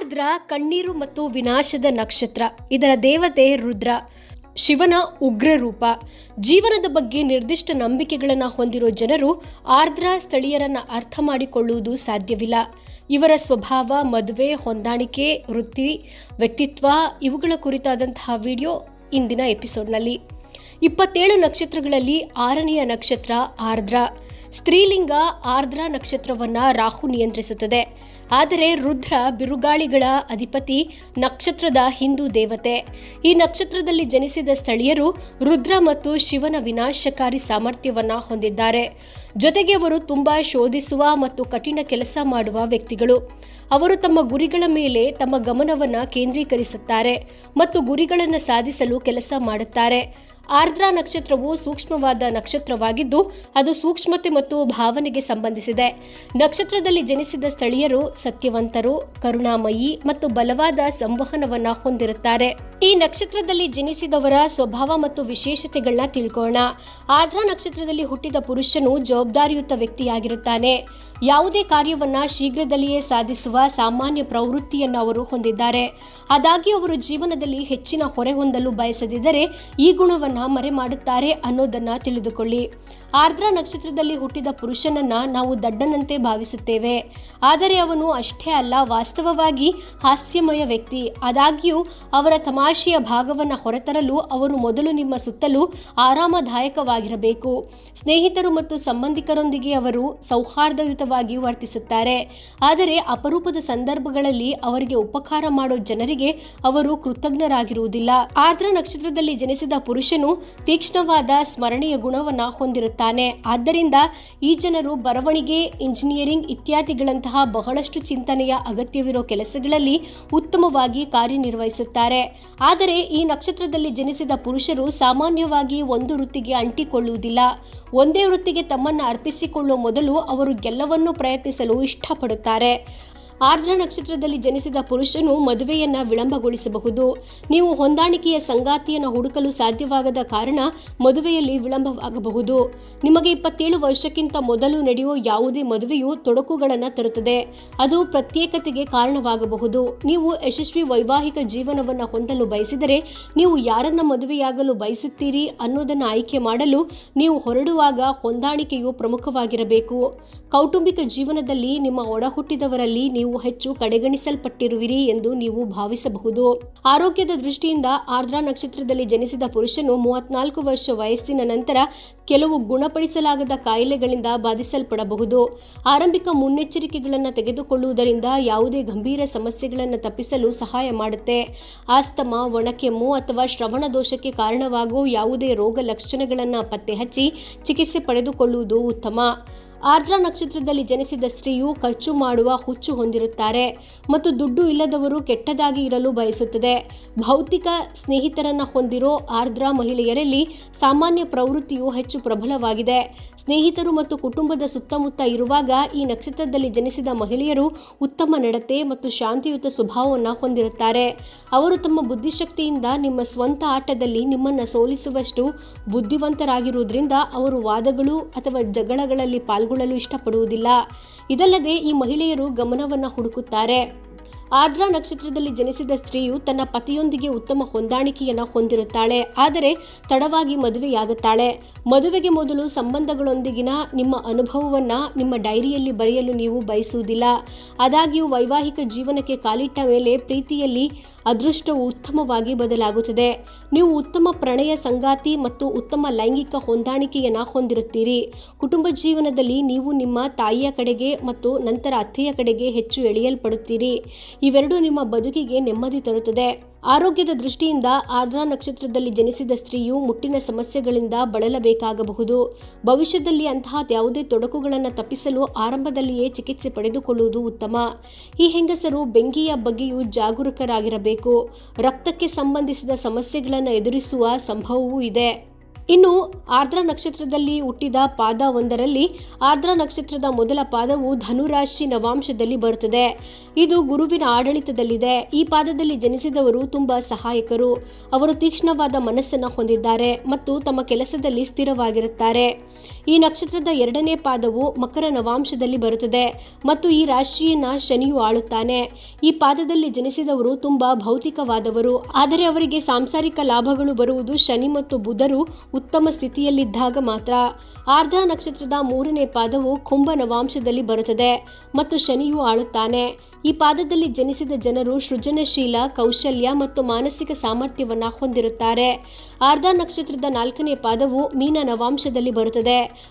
ಆರ್ದ್ರ ಕಣ್ಣೀರು ಮತ್ತು ವಿನಾಶದ ನಕ್ಷತ್ರ. ಇದರ ದೇವತೆ ರುದ್ರ. ಶಿವನ ಉಗ್ರ ರೂಪ ಜೀವನದ ಬಗ್ಗೆ ನಿರ್ದಿಷ್ಟ ನಂಬಿಕೆಗಳನ್ನು ಹೊಂದಿರೋ ಜನರು ಆರ್ದ್ರ ಸ್ಥಳೀಯರನ್ನು ಅರ್ಥ ಮಾಡಿಕೊಳ್ಳುವುದು ಸಾಧ್ಯವಿಲ್ಲ. ಇವರ ಸ್ವಭಾವ, ಮದುವೆ, ಹೊಂದಾಣಿಕೆ, ವೃತ್ತಿ, ವ್ಯಕ್ತಿತ್ವ ಇವುಗಳ ಕುರಿತಾದಂತಹ ವಿಡಿಯೋ ಇಂದಿನ ಎಪಿಸೋಡ್ನಲ್ಲಿ. ಇಪ್ಪತ್ತೇಳು ನಕ್ಷತ್ರಗಳಲ್ಲಿ ಆರನೆಯ ನಕ್ಷತ್ರ ಆರ್ದ್ರ. ಸ್ತ್ರೀಲಿಂಗ ಆರ್ದ್ರ ನಕ್ಷತ್ರವನ್ನ ರಾಹು ನಿಯಂತ್ರಿಸುತ್ತದೆ. ಆದರೆ ರುದ್ರ ಬಿರುಗಾಳಿಗಳ ಅಧಿಪತಿ ನಕ್ಷತ್ರದ ಹಿಂದೂ ದೇವತೆ. ಈ ನಕ್ಷತ್ರದಲ್ಲಿ ಜನಿಸಿದ ಸ್ಥಳೀಯರು ರುದ್ರ ಮತ್ತು ಶಿವನ ವಿನಾಶಕಾರಿ ಸಾಮರ್ಥ್ಯವನ್ನು ಹೊಂದಿದ್ದಾರೆ. ಜೊತೆಗೆ ಅವರು ತುಂಬಾ ಶೋಧಿಸುವ ಮತ್ತು ಕಠಿಣ ಕೆಲಸ ಮಾಡುವ ವ್ಯಕ್ತಿಗಳು. ಅವರು ತಮ್ಮ ಗುರಿಗಳ ಮೇಲೆ ತಮ್ಮ ಗಮನವನ್ನು ಕೇಂದ್ರೀಕರಿಸುತ್ತಾರೆ ಮತ್ತು ಗುರಿಗಳನ್ನು ಸಾಧಿಸಲು ಕೆಲಸ ಮಾಡುತ್ತಾರೆ. ಆರ್ದ್ರ ನಕ್ಷತ್ರವು ಸೂಕ್ಷ್ಮವಾದ ನಕ್ಷತ್ರವಾಗಿದ್ದು, ಅದು ಸೂಕ್ಷ್ಮತೆ ಮತ್ತು ಭಾವನೆಗೆ ಸಂಬಂಧಿಸಿದೆ. ನಕ್ಷತ್ರದಲ್ಲಿ ಜನಿಸಿದ ಸ್ಥಳೀಯರು ಸತ್ಯವಂತರು, ಕರುಣಾಮಯಿ ಮತ್ತು ಬಲವಾದ ಸಂವಹನವನ್ನು ಹೊಂದಿರುತ್ತಾರೆ. ಈ ನಕ್ಷತ್ರದಲ್ಲಿ ಜನಿಸಿದವರ ಸ್ವಭಾವ ಮತ್ತು ವಿಶೇಷತೆಗಳನ್ನ ತಿಳ್ಕೋಣ ಆದ್ರ ನಕ್ಷತ್ರದಲ್ಲಿ ಹುಟ್ಟಿದ ಪುರುಷನು ಜವಾಬ್ದಾರಿಯುತ ವ್ಯಕ್ತಿಯಾಗಿರುತ್ತಾನೆ. ಯಾವುದೇ ಕಾರ್ಯವನ್ನ ಶೀಘ್ರದಲ್ಲಿಯೇ ಸಾಧಿಸುವ ಸಾಮಾನ್ಯ ಪ್ರವೃತ್ತಿಯನ್ನು ಅವರು ಹೊಂದಿದ್ದಾರೆ. ಆದಾಗ್ಯೂ ಅವರು ಜೀವನದಲ್ಲಿ ಹೆಚ್ಚಿನ ಹೊರೆ ಹೊಂದಲು ಬಯಸದಿದ್ದರೆ ಈ ಗುಣವನ್ನ ಮರೆ ಮಾಡುತ್ತಾರೆ ಅನ್ನೋದನ್ನ ತಿಳಿದುಕೊಳ್ಳಿ. ಆರ್ದ್ರ ನಕ್ಷತ್ರದಲ್ಲಿ ಹುಟ್ಟಿದ ಪುರುಷನನ್ನ ನಾವು ದಡ್ಡನಂತೆ ಭಾವಿಸುತ್ತೇವೆ. ಆದರೆ ಅವನು ಅಷ್ಟೇ ಅಲ್ಲ, ವಾಸ್ತವವಾಗಿ ಹಾಸ್ಯಮಯ ವ್ಯಕ್ತಿ. ಆದಾಗ್ಯೂ, ಅವರ ತಮಾಷೆಯ ಭಾಗವನ್ನು ಹೊರತರಲು ಅವರು ಮೊದಲು ನಿಮ್ಮ ಸುತ್ತಲೂ ಆರಾಮದಾಯಕವಾಗಿರಬೇಕು. ಸ್ನೇಹಿತರು ಮತ್ತು ಸಂಬಂಧಿಕರೊಂದಿಗೆ ಅವರು ಸೌಹಾರ್ದಯುತವಾಗಿ ವರ್ತಿಸುತ್ತಾರೆ. ಆದರೆ ಅಪರೂಪದ ಸಂದರ್ಭಗಳಲ್ಲಿ ಅವರಿಗೆ ಉಪಕಾರ ಮಾಡೋ ಜನರಿಗೆ ಅವರು ಕೃತಜ್ಞರಾಗಿರುವುದಿಲ್ಲ. ಆರ್ದ್ರ ನಕ್ಷತ್ರದಲ್ಲಿ ಜನಿಸಿದ ಪುರುಷನು ತೀಕ್ಷ್ಣವಾದ ಸ್ಮರಣೀಯ ಗುಣವನ್ನು ಗುಣವನ್ನ ಹೊಂದಿರುತ್ತಾನೆ ಆದ್ದರಿಂದ ಈ ಜನರು ಬರವಣಿಗೆ, ಇಂಜಿನಿಯರಿಂಗ್ ಇತ್ಯಾದಿಗಳಂತಹ ಬಹಳಷ್ಟು ಚಿಂತನೆಯ ಅಗತ್ಯವಿರೋ ಕೆಲಸಗಳಲ್ಲಿ ಉತ್ತಮವಾಗಿ ಕಾರ್ಯನಿರ್ವಹಿಸುತ್ತಾರೆ. ಆದರೆ ಈ ನಕ್ಷತ್ರದಲ್ಲಿ ಜನಿಸಿದ ಪುರುಷರು ಸಾಮಾನ್ಯವಾಗಿ ಒಂದು ವೃತ್ತಿಗೆ ಅಂಟಿಕೊಳ್ಳುವುದಿಲ್ಲ. ಒಂದೇ ವೃತ್ತಿಗೆ ತಮ್ಮನ್ನು ಅರ್ಪಿಸಿಕೊಳ್ಳುವ ಮೊದಲು ಅವರು ಎಲ್ಲವನ್ನೂ ಪ್ರಯತ್ನಿಸಲು ಇಷ್ಟಪಡುತ್ತಾರೆ. ಆರ್ದ್ರ ನಕ್ಷತ್ರದಲ್ಲಿ ಜನಿಸಿದ ಪುರುಷನು ಮದುವೆಯನ್ನ ವಿಳಂಬಗೊಳಿಸಬಹುದು. ನೀವು ಹೊಂದಾಣಿಕೆಯ ಸಂಗಾತಿಯನ್ನು ಹುಡುಕಲು ಸಾಧ್ಯವಾಗದ ಕಾರಣ ಮದುವೆಯಲ್ಲಿ ವಿಳಂಬವಾಗಬಹುದು. ನಿಮಗೆ ಇಪ್ಪತ್ತೇಳು ವರ್ಷಕ್ಕಿಂತ ಮೊದಲು ನಡೆಯುವ ಯಾವುದೇ ಮದುವೆಯು ತೊಡಕುಗಳನ್ನು ತರುತ್ತದೆ. ಅದು ಪ್ರತ್ಯೇಕತೆಗೆ ಕಾರಣವಾಗಬಹುದು. ನೀವು ಯಶಸ್ವಿ ವೈವಾಹಿಕ ಜೀವನವನ್ನು ಹೊಂದಲು ಬಯಸಿದರೆ ನೀವು ಯಾರನ್ನ ಮದುವೆಯಾಗಲು ಬಯಸುತ್ತೀರಿ ಅನ್ನೋದನ್ನು ಆಯ್ಕೆ ಮಾಡಲು ನೀವು ಹೊರಡುವಾಗ ಹೊಂದಾಣಿಕೆಯು ಪ್ರಮುಖವಾಗಿರಬೇಕು. ಕೌಟುಂಬಿಕ ಜೀವನದಲ್ಲಿ ನಿಮ್ಮ ಒಡಹುಟ್ಟಿದವರಲ್ಲಿ ನೀವು ಹೆಚ್ಚು ಕಡೆಗಣಿಸಲ್ಪಟ್ಟಿರುವಿರಿ ಎಂದು ನೀವು ಭಾವಿಸಬಹುದು. ಆರೋಗ್ಯದ ದೃಷ್ಟಿಯಿಂದ ಆರ್ದ್ರ ನಕ್ಷತ್ರದಲ್ಲಿ ಜನಿಸಿದ ಪುರುಷನು ಮೂವತ್ನಾಲ್ಕು ವರ್ಷ ವಯಸ್ಸಿನ ನಂತರ ಕೆಲವು ಗುಣಪಡಿಸಲಾಗದ ಕಾಯಿಲೆಗಳಿಂದ ಬಾಧಿಸಲ್ಪಡಬಹುದು. ಆರಂಭಿಕ ಮುನ್ನೆಚ್ಚರಿಕೆಗಳನ್ನು ತೆಗೆದುಕೊಳ್ಳುವುದರಿಂದ ಯಾವುದೇ ಗಂಭೀರ ಸಮಸ್ಯೆಗಳನ್ನು ತಪ್ಪಿಸಲು ಸಹಾಯ ಮಾಡುತ್ತೆ. ಆಸ್ತಮ, ಒಣಕೆಮ್ಮು ಅಥವಾ ಶ್ರವಣ ದೋಷಕ್ಕೆ ಕಾರಣವಾಗುವ ಯಾವುದೇ ರೋಗ ಲಕ್ಷಣಗಳನ್ನು ಪತ್ತೆ ಹಚ್ಚಿ ಚಿಕಿತ್ಸೆ ಪಡೆದುಕೊಳ್ಳುವುದು ಉತ್ತಮ. ಆರ್ದ್ರ ನಕ್ಷತ್ರದಲ್ಲಿ ಜನಿಸಿದ ಸ್ತ್ರೀಯು ಖರ್ಚು ಮಾಡುವ ಹುಚ್ಚು ಹೊಂದಿರುತ್ತಾರೆ ಮತ್ತು ದುಡ್ಡು ಇಲ್ಲದವರು ಕೆಟ್ಟದಾಗಿ ಇರಲು ಬಯಸುತ್ತದೆ. ಭೌತಿಕ ಸ್ನೇಹಿತರನ್ನು ಹೊಂದಿರೋ ಆರ್ದ್ರ ಮಹಿಳೆಯರಲ್ಲಿ ಸಾಮಾನ್ಯ ಪ್ರವೃತ್ತಿಯು ಹೆಚ್ಚು ಪ್ರಬಲವಾಗಿದೆ. ಸ್ನೇಹಿತರು ಮತ್ತು ಕುಟುಂಬದ ಸುತ್ತಮುತ್ತ ಇರುವಾಗ ಈ ನಕ್ಷತ್ರದಲ್ಲಿ ಜನಿಸಿದ ಮಹಿಳೆಯರು ಉತ್ತಮ ನಡತೆ ಮತ್ತು ಶಾಂತಿಯುತ ಸ್ವಭಾವವನ್ನು ಹೊಂದಿರುತ್ತಾರೆ. ಅವರು ತಮ್ಮ ಬುದ್ಧಿಶಕ್ತಿಯಿಂದ ನಿಮ್ಮ ಸ್ವಂತ ಆಟದಲ್ಲಿ ನಿಮ್ಮನ್ನು ಸೋಲಿಸುವಷ್ಟು ಬುದ್ಧಿವಂತರಾಗಿರುವುದರಿಂದ ಅವರು ವಾದಗಳು ಅಥವಾ ಜಗಳಗಳಲ್ಲಿ ಪಾಲ್ಗೊಳ್ಳಲು ಇಷ್ಟಪಡುವುದಿಲ್ಲ. ಇದಲ್ಲದೆ ಈ ಮಹಿಳೆಯರು ಗಮನವನ್ನು ಹುಡುಕುತ್ತಾರೆ. ಆರ್ದ್ರ ನಕ್ಷತ್ರದಲ್ಲಿ ಜನಿಸಿದ ಸ್ತ್ರೀಯು ತನ್ನ ಪತಿಯೊಂದಿಗೆ ಉತ್ತಮ ಹೊಂದಾಣಿಕೆಯನ್ನು ಹೊಂದಿರುತ್ತಾಳೆ. ಆದರೆ ತಡವಾಗಿ ಮದುವೆಯಾಗುತ್ತಾಳೆ. ಮದುವೆಗೆ ಮೊದಲು ಸಂಬಂಧಗಳೊಂದಿಗಿನ ನಿಮ್ಮ ಅನುಭವವನ್ನು ನಿಮ್ಮ ಡೈರಿಯಲ್ಲಿ ಬರೆಯಲು ನೀವು ಬಯಸುವುದಿಲ್ಲ. ಆದಾಗ್ಯೂ ವೈವಾಹಿಕ ಜೀವನಕ್ಕೆ ಕಾಲಿಟ್ಟ ಮೇಲೆ ಪ್ರೀತಿಯಲ್ಲಿ ಅದೃಷ್ಟವು ಉತ್ತಮವಾಗಿ ಬದಲಾಗುತ್ತದೆ. ನೀವು ಉತ್ತಮ ಪ್ರಣಯ ಸಂಗಾತಿ ಮತ್ತು ಉತ್ತಮ ಲೈಂಗಿಕ ಹೊಂದಾಣಿಕೆಯನ್ನು ಹೊಂದಿರುತ್ತೀರಿ. ಕುಟುಂಬ ಜೀವನದಲ್ಲಿ ನೀವು ನಿಮ್ಮ ತಾಯಿಯ ಕಡೆಗೆ ಮತ್ತು ನಂತರ ಅತ್ತೆಯ ಕಡೆಗೆ ಹೆಚ್ಚು ಎಳೆಯಲ್ಪಡುತ್ತೀರಿ. ಇವೆರಡೂ ನಿಮ್ಮ ಬದುಕಿಗೆ ನೆಮ್ಮದಿ ತರುತ್ತದೆ. ಆರೋಗ್ಯದ ದೃಷ್ಟಿಯಿಂದ ಆರ್ದ್ರ ನಕ್ಷತ್ರದಲ್ಲಿ ಜನಿಸಿದ ಸ್ತ್ರೀಯು ಮುಟ್ಟಿನ ಸಮಸ್ಯೆಗಳಿಂದ ಬಳಲಬೇಕಾಗಬಹುದು. ಭವಿಷ್ಯದಲ್ಲಿ ಅಂತಹ ಯಾವುದೇ ತೊಡಕುಗಳನ್ನು ತಪ್ಪಿಸಲು ಆರಂಭದಲ್ಲಿಯೇ ಚಿಕಿತ್ಸೆ ಪಡೆದುಕೊಳ್ಳುವುದು ಉತ್ತಮ. ಈ ಹೆಂಗಸರು ಬೆಂಕಿಯ ಬಗ್ಗೆಯೂ ಜಾಗರೂಕರಾಗಿರಬೇಕು. ರಕ್ತಕ್ಕೆ ಸಂಬಂಧಿಸಿದ ಸಮಸ್ಯೆಗಳನ್ನು ಎದುರಿಸುವ ಸಂಭವವೂ ಇದೆ. ಇನ್ನು ಆರ್ದ್ರ ನಕ್ಷತ್ರದಲ್ಲಿ ಹುಟ್ಟಿದ ಪಾದ ಒಂದರಲ್ಲಿ ಆರ್ದ್ರ ನಕ್ಷತ್ರದ ಮೊದಲ ಪಾದವು ಧನುರಾಶಿ ನವಾಂಶದಲ್ಲಿ ಬರುತ್ತದೆ. ಇದು ಗುರುವಿನ ಆಡಳಿತದಲ್ಲಿದೆ. ಈ ಪಾದದಲ್ಲಿ ಜನಿಸಿದವರು ತುಂಬಾ ಸಹಾಯಕರು. ಅವರು ತೀಕ್ಷ್ಣವಾದ ಮನಸ್ಸನ್ನು ಹೊಂದಿದ್ದಾರೆ ಮತ್ತು ತಮ್ಮ ಕೆಲಸದಲ್ಲಿ ಸ್ಥಿರವಾಗಿರುತ್ತಾರೆ. ಈ ನಕ್ಷತ್ರದ ಎರಡನೇ ಪಾದವು ಮಕರ ನವಾಂಶದಲ್ಲಿ ಬರುತ್ತದೆ ಮತ್ತು ಈ ರಾಶಿಯನ್ನ ಶನಿಯು ಆಳುತ್ತಾನೆ. ಈ ಪಾದದಲ್ಲಿ ಜನಿಸಿದವರು ತುಂಬಾ ಭೌತಿಕವಾದವರು. ಆದರೆ ಅವರಿಗೆ ಸಾಂಸಾರಿಕ ಲಾಭಗಳು ಬರುವುದು ಶನಿ ಮತ್ತು ಬುಧರು ಉತ್ತಮ ಸ್ಥಿತಿಯಲ್ಲಿದ್ದಾಗ ಮಾತ್ರ. ಆರ್ಧ ನಕ್ಷತ್ರದ ಮೂರನೇ ಪಾದವು ಕುಂಭ ನವಾಂಶದಲ್ಲಿ ಬರುತ್ತದೆ ಮತ್ತು ಶನಿಯು ಆಳುತ್ತಾನೆ. ಈ ಪಾದದಲ್ಲಿ ಜನಿಸಿದ ಜನರು ಸೃಜನಶೀಲ, ಕೌಶಲ್ಯ ಮತ್ತು ಮಾನಸಿಕ ಸಾಮರ್ಥ್ಯವನ್ನು ಹೊಂದಿರುತ್ತಾರೆ. ಆರ್ಧ ನಕ್ಷತ್ರದ ನಾಲ್ಕನೇ ಪಾದವು ಮೀನ ನವಾಂಶದಲ್ಲಿ ಬರುತ್ತದೆ.